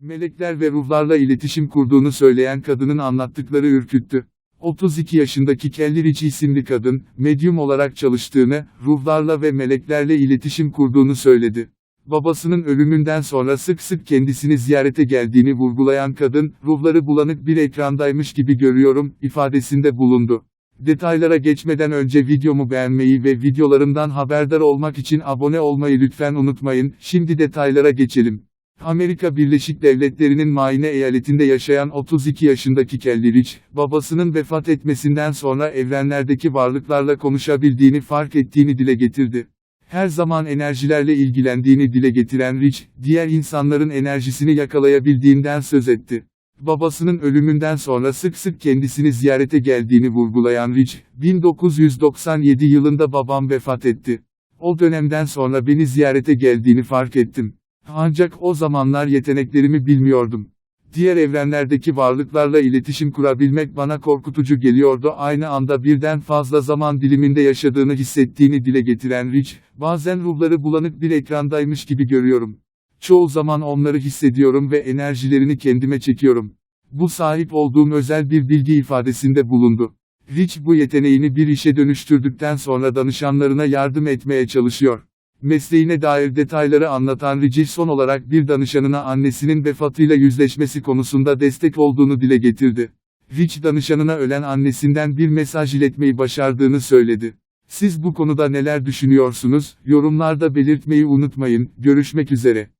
Melekler ve ruhlarla iletişim kurduğunu söyleyen kadının anlattıkları ürküttü. 32 yaşındaki Kelly Rich isimli kadın, medyum olarak çalıştığını, ruhlarla ve meleklerle iletişim kurduğunu söyledi. Babasının ölümünden sonra sık sık kendisini ziyarete geldiğini vurgulayan kadın, ruhları bulanık bir ekrandaymış gibi görüyorum, ifadesinde bulundu. Detaylara geçmeden önce videomu beğenmeyi ve videolarımdan haberdar olmak için abone olmayı lütfen unutmayın, şimdi detaylara geçelim. Amerika Birleşik Devletleri'nin Maine eyaletinde yaşayan 32 yaşındaki Kelly Rich, babasının vefat etmesinden sonra evrenlerdeki varlıklarla konuşabildiğini fark ettiğini dile getirdi. Her zaman enerjilerle ilgilendiğini dile getiren Rich, diğer insanların enerjisini yakalayabildiğinden söz etti. Babasının ölümünden sonra sık sık kendisini ziyarete geldiğini vurgulayan Rich, 1997 yılında babam vefat etti. O dönemden sonra beni ziyarete geldiğini fark ettim. Ancak o zamanlar yeteneklerimi bilmiyordum. Diğer evrenlerdeki varlıklarla iletişim kurabilmek bana korkutucu geliyordu. Aynı anda birden fazla zaman diliminde yaşadığını hissettiğini dile getiren Rich, bazen ruhları bulanık bir ekrandaymış gibi görüyorum. Çoğu zaman onları hissediyorum ve enerjilerini kendime çekiyorum. Bu sahip olduğum özel bir bilgi ifadesinde bulundu. Rich bu yeteneğini bir işe dönüştürdükten sonra danışanlarına yardım etmeye çalışıyor. Mesleğine dair detayları anlatan Rich son olarak bir danışanına annesinin vefatıyla yüzleşmesi konusunda destek olduğunu dile getirdi. Rich danışanına ölen annesinden bir mesaj iletmeyi başardığını söyledi. Siz bu konuda neler düşünüyorsunuz? Yorumlarda belirtmeyi unutmayın. Görüşmek üzere.